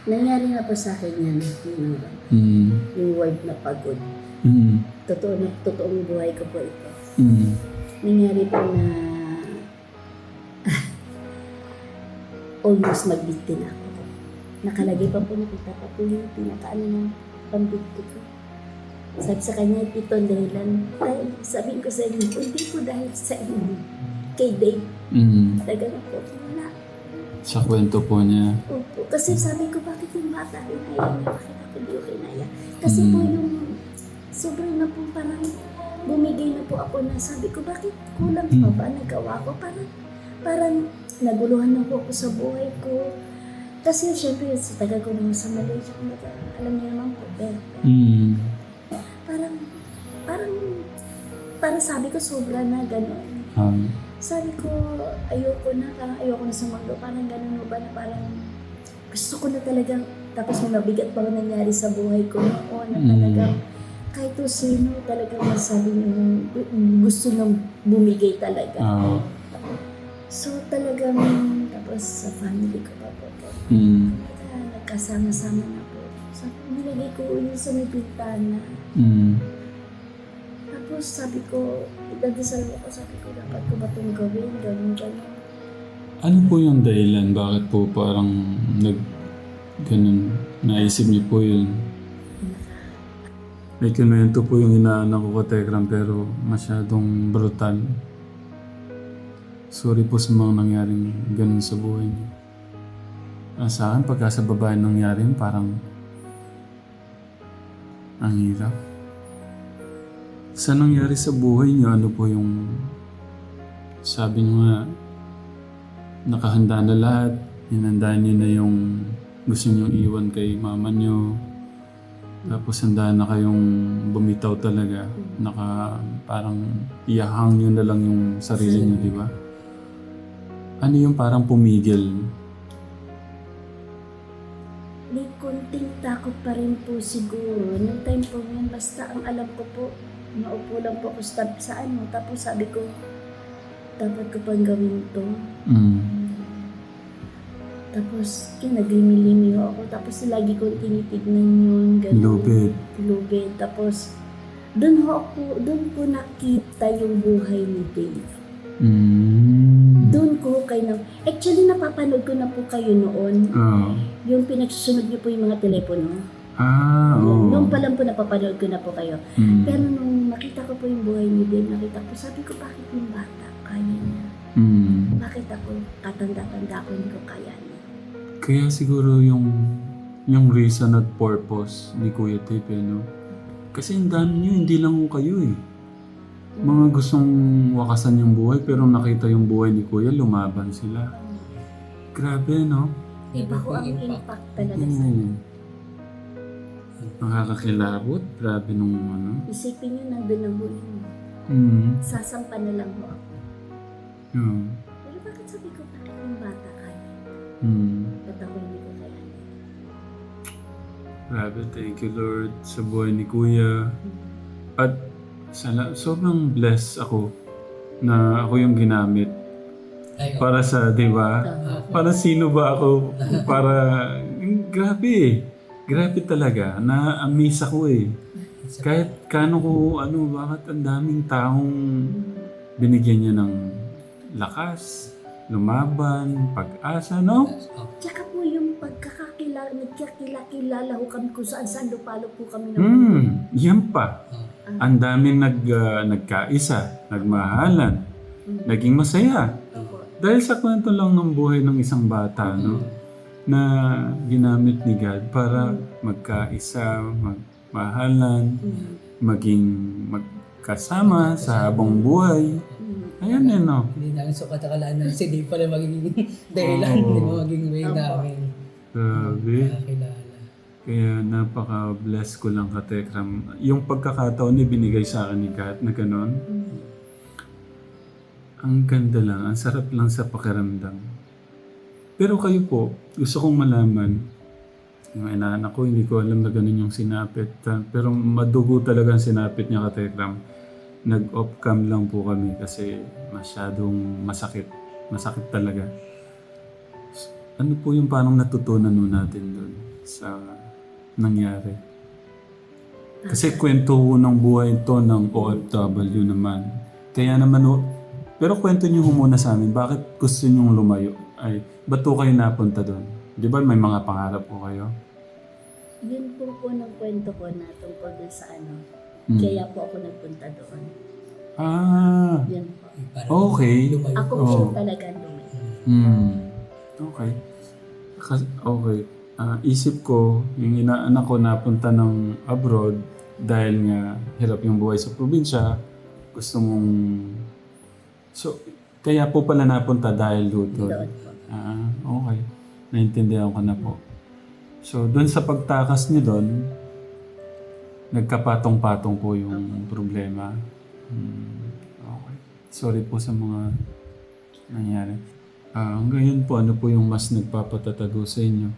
Nangyari na po sa akin yan, yung, Mm. yung word na pagod. Mm. Totoo na, totoong buhay ko po ito. Mm. Nangyari po na almost magbigti na ako. Nakalagay pa po, nakita pa po yung pinakaano ng pambigti ko. Sabi sa kanya, ito ang dahilan. Dahil sabihin ko sa inyo, hindi po dahil sa inyo. Kay Dave, Mm. talaga na po. Wala. Sa kwento po niya. Opo. Kasi sabi ko, bakit yung bata inaya niya? Bakit ako di ko kinaya? Kasi po Mm. yung sobrang na po parang bumigay na po ako na sabi ko, bakit kulang pa Mm. ba nagawa ko? Parang, parang naguluhan na po ako sa buhay ko. Kasi syempre, sa tagal ko naman sa Malaysia, alam niyo naman po, eh, Mm. parang, parang, parang sabi ko, sobra na gano'n. Um, Sabi ko, ayoko na, parang ayoko na sa mundo. Parang ganun mo ba na parang gusto ko na talagang, tapos may mabigat pa nangyari sa buhay ko noon na Mm. talagang kahit to sino talagang masabi niyo gusto nang bumigay talaga. ah, So talagang, tapos sa family ko pa po. mm. Nagkasama-sama na po. So nilagay ko yun sa may bintana. Mm. Tapos sabi ko, idadasal mo ko, sabi ko, dapat ko ba itong gawin, gawin, gawin. Ano po yung dahilan? Bakit po parang nag... Ganun, naisip niyo po yun? May kinwento po yung inaanak ko ka Tekram pero masyadong brutal. Sorry po sa mga nangyaring ganun sa buhay niyo. Ah, sa akin, pagka sa babae nangyari parang ang hirap. Sa nangyari sa buhay niyo, ano po yung sabi niyo nga, nakahanda na lahat, hinanda niyo na yung gusto niyo iwan kay mama niyo. Tapos handa na kayong bumitaw talaga. Naka, parang iyahang niyo na lang yung sarili niyo, di ba? Ano yung parang pumigil? May konting takot pa rin po siguro. Nung time po yun, basta ang alam ko po, naupo lang po ako sa, sa ano. Tapos sabi ko, dapat ko pang gawin to. Mm. Tapos, yun, naglimi-limi ako. Tapos, lagi kong tinitignan yun. Ganun. Lubid. Lubid. Tapos, doon ho ako, doon ko nakita yung buhay ni Dave. Mm. Doon ko kayo na, actually napapanood ko na po kayo noon. Ah. Yung pinagsusunod niyo po yung mga telepono. Ah, oo. Noong pa lang po napapanood ko na po kayo. Mm. Pero nung nakita ko po yung buhay ni Dave, nakita ko, sabi ko, bakit yung bata kaya niya? Mm. Bakit ako, katanda-tanda ko, hindi ko kaya niya? Kaya siguro yung yung reason at purpose ni Kuya Tip, eh, no? Kasi ang dami nyo, hindi lang ko kayo eh. Mga gustong wakasan yung buhay pero nakita yung buhay ni Kuya, lumaban sila. Grabe, no? Iba ko ang impact talaga sa Oo. Nakakakilabot. Grabe nung ano. Isipin niyo nandun ang huli mo. Mm. Sasampa na lang ho ako. Yeah. Pero bakit sabi ko, bakit yung bata kaya? Mm. Ba't ako hindi ko kaya? Grabe, thank you Lord sa buhay ni Kuya. At sana, sobrang blessed ako na ako yung ginamit para sa, di ba? Para sino ba ako? Para, grabe eh. Grabe talaga. Na-amaze ako eh. Kahit kano ko, ano, bakit ang daming taong binigyan niya ng lakas, lumaban, pag-asa, no? Tsaka po yung pagkakakilala, nagkakilala ho kami kung saan saan lupalo po kami ng Hmm, yan pa. Oh. Ang daming nag, ah, nagkaisa, nagmahalan, naging masaya. Opo. Dahil sa kwento lang ng buhay ng isang bata, no? Na ginamit ni God para magkaisa, magmahalan, Mm. maging magkasama sa habang buhay. Ayan eh, no? Hindi namin sukat akalaan na si Dave pala magiging dahilan, Oo. di ba, maging way namin Grabe. nakakilala. Kaya napaka-bless ko lang ka, Tekram. Yung pagkakataon na binigay sa akin ni God na gano'n, Mm. ang ganda lang, ang sarap lang sa pakiramdam. Pero kayo po, gusto kong malaman, yung inaanak ko, hindi ko alam na ganun yung sinapit. Ta- Pero madugo talaga ang sinapit niya ka, Tekram. Nag-off cam lang po kami kasi masyadong masakit. Masakit talaga. Ano po yung parang natutunan nun natin doon? sa nangyari. Kasi kwento ho ng buhay ito ng OFW naman. Kaya naman pero kwento niyo muna sa amin, bakit gusto niyong lumayo? Ay, ba't ho kayo napunta doon? Di ba may mga pangarap po kayo? Yun po po ng kwento ko na tungkol dun sa ano. Hmm. Kaya po ako nagpunta doon. Ah, Yun po. Parang Okay. Ako po talaga lumayo. Hmm. Okay. Kas- okay. Ah, isip ko, yung inaanak ko napunta ng abroad dahil nga hirap yung buhay sa probinsya, gusto mong... So, kaya po pala napunta dahil doon. Doon po. Ah, okay. Naintindihan ko na po. So, doon sa pagtakas niyo doon, nagkapatong-patong po yung problema. Hmm, okay. Sorry po sa mga nangyari. Ah, yun po, ano po yung mas nagpapatatago sa inyo?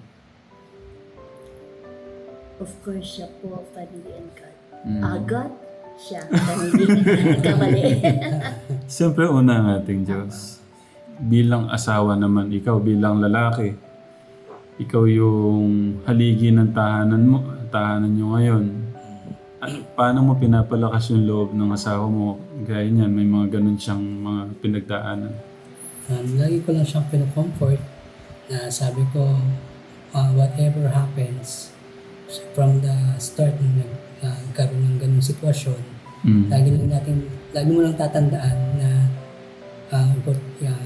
Of course, siya po, family and God. Hmm. Ah, God, siya. Family. Kamali. Siyempre, una ang ating Diyos. Bilang asawa naman, ikaw bilang lalaki, ikaw yung haligi ng tahanan mo, tahanan nyo ngayon. Ano, paano mo pinapalakas yung loob ng asawa mo? Gaya niyan, may mga ganun siyang mga pinagdaanan. Um, lagi ko lang siyang pinocomfort na sabi ko, uh, whatever happens, so from the start nung nagkaroon ng ganung sitwasyon, Mm. lagi lang natin, lagi mo lang tatandaan na uh, import- uh,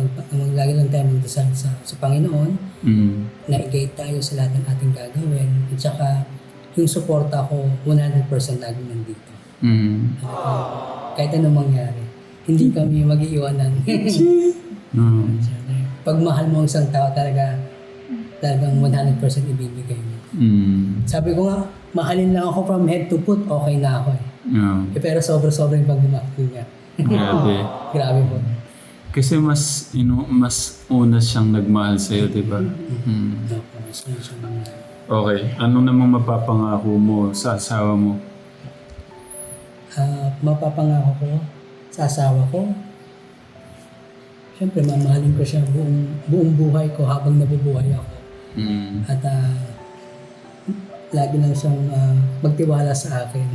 mag, lagi lang tayo magdasal sa, sa Panginoon Mm. na i-guide tayo sa lahat ng ating gagawin at saka yung suporta ko 100% lagi nandito. Mm. Kahit anong mangyari, hindi kami mag-iiwanan. Mm. Pag mahal mo ang isang tao talaga, talagang 100% ibibigay mo. Mm. Sabi ko nga, mahalin lang ako from head to foot, okay na ako eh. Yeah. Eh, pero sobra-sobra yung pagmamahal niya. Grabe. Grabe po. Kasi mas, ino, mas una siyang nagmahal sa'yo, di ba? Mm. Opo, mas yun siya mga- Okay. Ano namang mapapangako mo sa asawa mo? Ah, mapapangako ko sa asawa ko. Siyempre, mamahalin ko siya buong, buong buhay ko habang nabubuhay ako. Mm. At ah, lagi lang siyang ah, magtiwala sa akin.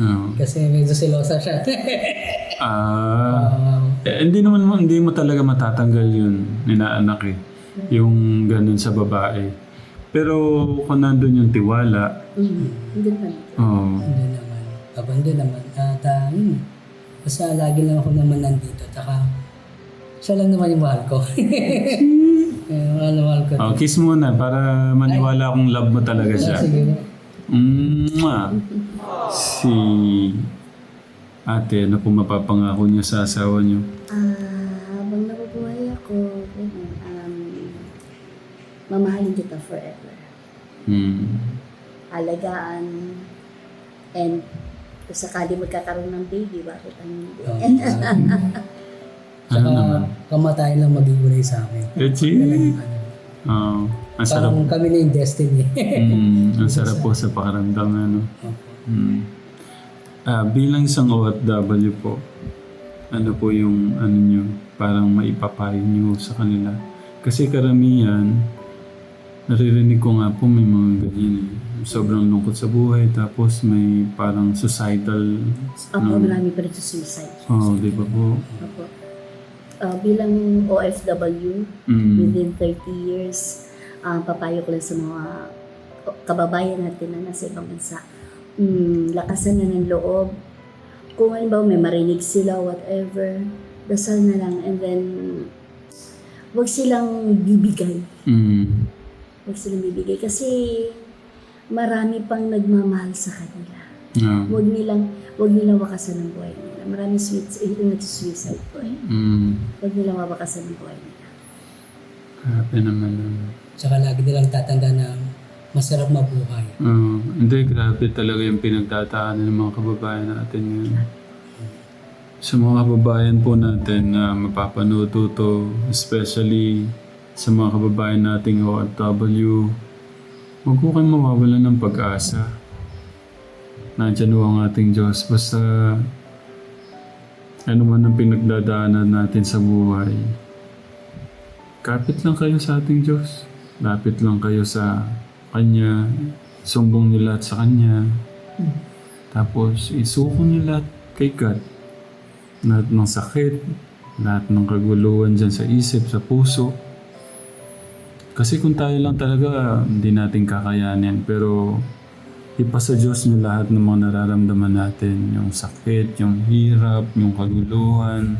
Oo. Kasi medyo selosa siya. Ah, Ah, eh, hindi naman mo, hindi mo talaga matatanggal yun, ninaanak eh. Yung ganun sa babae. Pero kung nandun yung tiwala, Mm. Hindi naman. oh, Hindi naman. Abando naman. At uh, yun. Basta lagi lang ako naman nandito. Taka, siya lang naman yung mahal ko. eh, mahal na mahal ko. oh, kiss muna para maniwala akong love mo talaga Ah, siya. sige. Mwah! Si ate, ano po mapapangako niyo sa asawa niyo? Ah, habang nabubuhay ako, ganun, um, mamahalin kita forever. Hmm. Alagaan, and kung sakali magkakaroon ng baby, bakit ang hindi? Oh, Ano Saka naman? kamatayan lang mag-iwalay sa amin. Echi! Oh, ang sarap. Parang kami na yung destiny. Mm, ang sarap po sa pakaramdam, ano? Opo. Mm. Ah, bilang isang OFW po, ano po yung ano nyo, parang maipapayo nyo sa kanila? Kasi karamihan, naririnig ko nga po may mga ganyan eh. Sobrang lungkot sa buhay, tapos may parang societal, Ako, marami pa rin sa suicide. oh, di ba po? Ako. Ah, bilang OFW, Mm. within 30 years, ah, papayo ko lang sa mga kababayan natin na nasa ibang bansa. Mm, lakasan na ng loob. Kung halimbawa may marinig sila, whatever, dasal na lang and then wag silang bibigay. Mm. Wag silang bibigay kasi marami pang nagmamahal sa kanila. Yeah. Wag nilang, wag nilang wakasan ng buhay nila. Maraming sweet, yung nagsusuicide po eh. Mm. Wag nilang wawakasan ng buhay nila. Grabe naman. ano. Saka lagi nilang tatanda na masarap mabuhay. Oo. hindi, grabe talaga yung pinagtataanan ng mga kababayan natin ngayon. Sa mga kababayan po natin na mapapanood to, to, especially sa mga kababayan nating OFW, huwag ko kayong mawawalan ng pag-asa. Nandiyan ho ang ating Diyos. Basta ano man ang pinagdadaanan natin sa buhay, kapit lang kayo sa ating Diyos. Lapit lang kayo sa kanya, sumbong niyo lahat sa kanya. Tapos isuko niyo lahat kay God. Lahat ng sakit, lahat ng kaguluhan dyan sa isip, sa puso. Kasi kung tayo lang talaga, hindi natin kakayanin. Pero ipasa Diyos niyo lahat ng mga nararamdaman natin. Yung sakit, yung hirap, yung kaguluhan,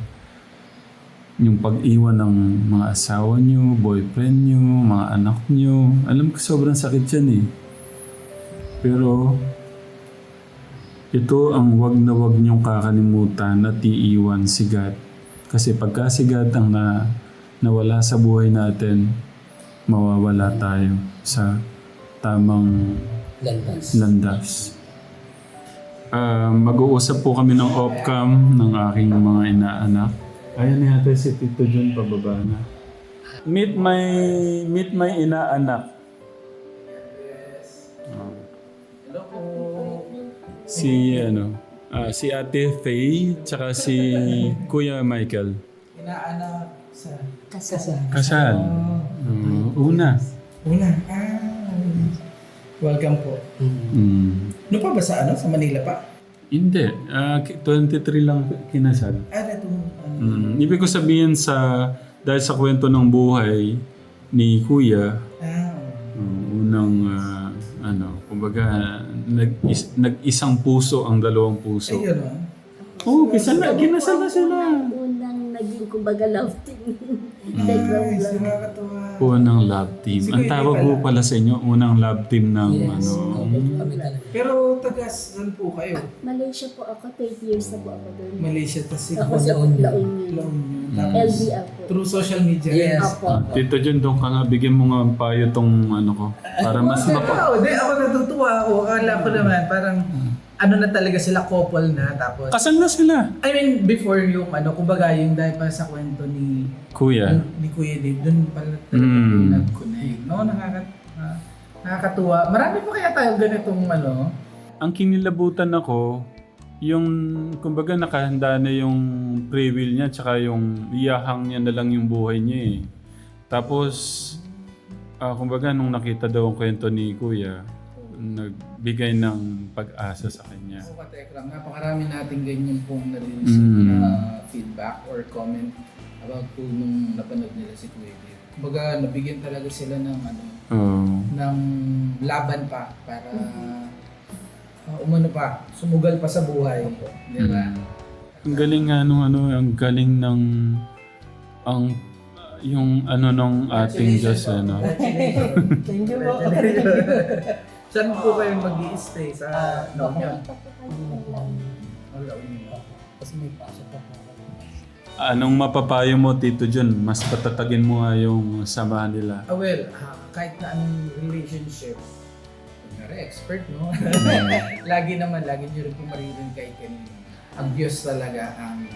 yung pag-iwan ng mga asawa niyo, boyfriend niyo, mga anak niyo. Alam ko sobrang sakit yan eh. Pero ito ang wag na wag niyong kakalimutan at iiwan si God. Kasi pagka si God ang na, nawala sa buhay natin, mawawala tayo sa tamang Landas. landas. Ah, mag-uusap po kami ng off-cam ng aking mga inaanak. Ayan yata si Tito John pababa na. Meet my meet my inaanak. Hello po. Si ano, ah, si Ate Faye tsaka si Kuya Michael. Inaanak sa... Kasal. Kasal. Oh, Oh, una. una. Ah, welcome po. Mm. Mm. Ano pa ba sa ano? Sa Manila pa? Hindi. ah, ki- 23 lang kinasal. Ah, ito. Ano? Mm. Ibig ko sabihin sa dahil sa kwento ng buhay ni Kuya, Ah, uh, unang ah, ano, kumbaga nag is, nag-isang puso ang dalawang puso. ay gano'n. Oo, oh, kinasal na, kinasal na sila. Unang, unang naging kumbaga love team. Lang. nakakatuwa. Unang love team. Ang tawag po pala sa inyo, unang love team ng Yes. ano. Kami talaga. Pero taga saan po kayo? Malaysia po ako, 30 years na po ako doon. Malaysia, tas si Ako Ako, sa La Union. La Union. Laon yun. Tapos, LD ako. through social media. Yes. Opo. Ah, Tito John, doon ka nga, bigyan mo nga ang payo tong ano ko. Para mas mapa... Oo, di ako natutuwa ako. Akala ko naman parang ano na talaga sila couple na tapos Kasal na sila. I mean before yung ano kumbaga yung dahil pa sa kwento ni Kuya. ni Kuya Dave doon pala talaga Mm. mm. nag-connect. No, nakaka ah, nakakatuwa. Marami pa kaya tayo ganitong ano Ang kinilabutan ako, yung kumbaga nakahanda na yung free will niya tsaka yung iyahang niya na lang yung buhay niya eh. Tapos, ah, kumbaga nung nakita daw ang kwento ni Kuya, nagbigay ng pag-asa sa kanya. So, katekram, napakarami natin ganyan pong narinig Mm. na feedback or comment about po nung napanood nila si Kuya Dave. Kumbaga, nabigyan talaga sila ng ano, Oh. ng laban pa para uh, umano pa, sumugal pa sa buhay. Di ba? Ang galing nga nung ano, ang galing ng ang yung ano nung ating Diyos ano. Thank you po. Saan po kayo mag stay Sa Union. Kasi may pasok pa. Anong mapapayo mo Tito John? Mas patatagin mo nga yung samahan nila. Ah, well, ah, kahit na anong relationship, kunyari expert, no? lagi naman, lagi nyo rin po maririnig kay kanino. Ang Diyos talaga ang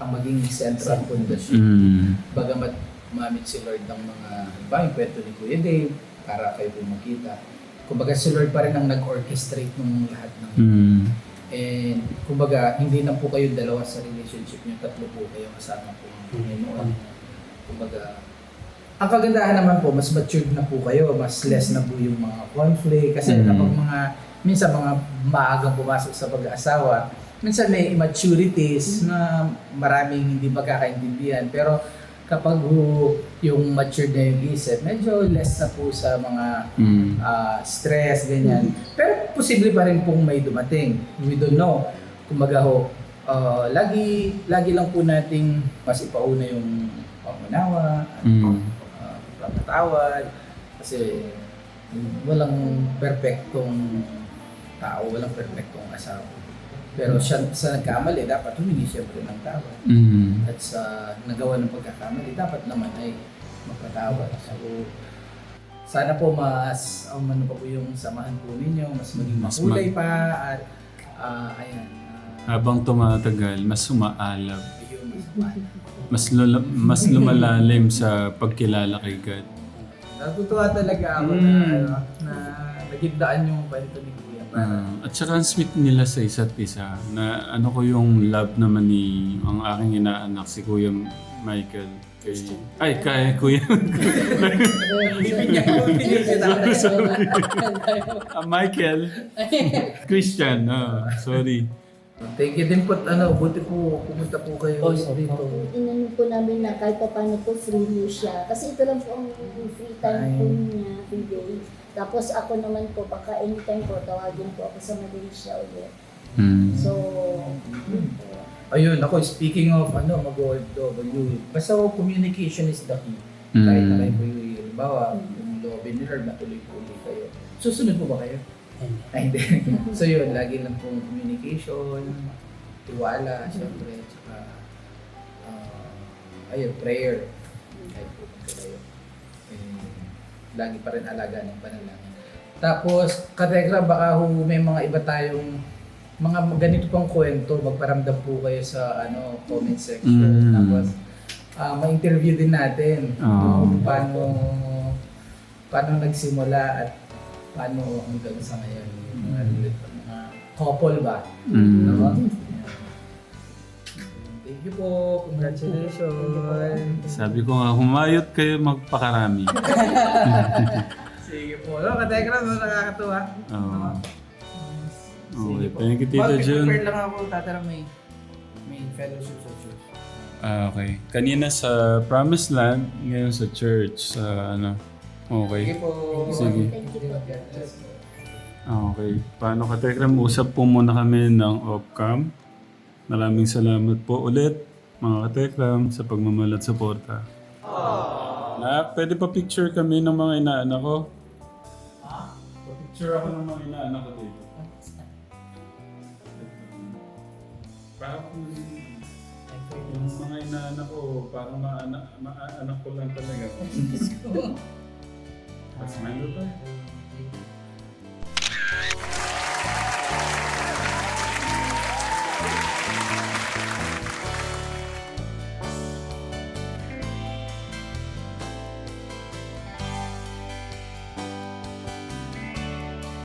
ang maging central pundasyon. Mm. Bagamat umamit si Lord ng mga, ba, yung kwento ni Kuya Dave, para kayo po makita. Kumbaga si Lord pa rin ang nag-orchestrate ng lahat ng Mm. And kumbaga, hindi na po kayo dalawa sa relationship niyo, tatlo po kayo kasama po ang Panginoon. Kumbaga, ang kagandahan naman po, mas matured na po kayo, mas less na po yung mga conflict. Kasi Mm. kapag mga, minsan mga maagang pumasok sa pag-aasawa, minsan may immaturities na maraming hindi magkakaintindihan. Pero kapag ho, yung matured na yung isip, medyo less na po sa mga Mm. ah, stress, ganyan. Pero posible pa rin pong may dumating. We don't know. Kumbaga ho, ah, lagi, lagi lang po nating mas ipauna yung pangunawa, Mm. uh, pagpapatawad. Kasi walang perfectong tao, walang perfectong asawa. Pero siya, sa nagkamali, dapat humingi siyempre ng tawad. Mm. At sa nagawa ng pagkakamali, dapat naman ay magpatawad. So, sana po mas, um, ano pa po yung samahan po ninyo, mas maging Mas makulay pa at ah, ayan, ah, Habang tumatagal, mas umaalab. yun, mas samahan. Mas, lula- mas lumalalim sa pagkilala kay God. Natutuwa talaga ako na, Mm. ano, na nagigdaan yung kwento ni Ah, at saka ang sweet nila sa isa't isa na ano ko yung love naman ni ang aking inaanak si Kuya Michael. kay... Ay, kay Kuya. Ah, Michael. Christian. Ah, sorry. Thank you din po, ano, buti po, pumunta po kayo Oh, dito. Inano po namin na kahit pa paano po free mo siya. Kasi ito lang po ang free time po niya, free day. Tapos ako naman po, baka anytime po, tawagin po ako sa Malaysia ulit. Hmm. So, yun po. Ayun, ako, speaking of, ano, mag-OFW, basta po, communication is the key. Kahit na kayo po yung, halimbawa, yung lobby ni Lord, natuloy-tuloy kayo. Susunod po ba kayo? Ay, hindi. so yun, lagi lang pong communication, tiwala, syempre, tsaka, uh, ayun, prayer. Kahit po kayo. Eh, lagi pa rin alaga ng panalangin. Tapos, kategra, baka ho, may mga iba tayong mga ganito pang kwento, magparamdam po kayo sa ano comment section. Mm. Tapos, ah, ma-interview din natin Oo. kung paano paano nagsimula at paano hanggang sa ngayon. Yung mga, mga couple ba? Mm. Thank you po. Congratulations. Sabi ko nga, humayot kayo magpakarami. Sige po. No, katekra, no, nakakatuwa. Oo. Sige Okay, po. thank you, Tito Jun. Mag-prepare lang ako, tatara may, may fellowship sa church. Ah, okay. Kanina sa Promised Land, ngayon sa church. Sa ano. Sige Okay. po. Sige. Thank you po. God bless po. Ah, okay. Paano ka, Tekram? Usap po muna kami ng off-cam. Maraming salamat po ulit, mga katekram, sa pagmamahal at suporta. Na, pwede pa picture kami ng mga inaanak ko? Pa-picture ako ng mga inaanak ko dito. Parang yung mga inaanak ko, parang maanak, maanak ko lang talaga. Mas malo tayo.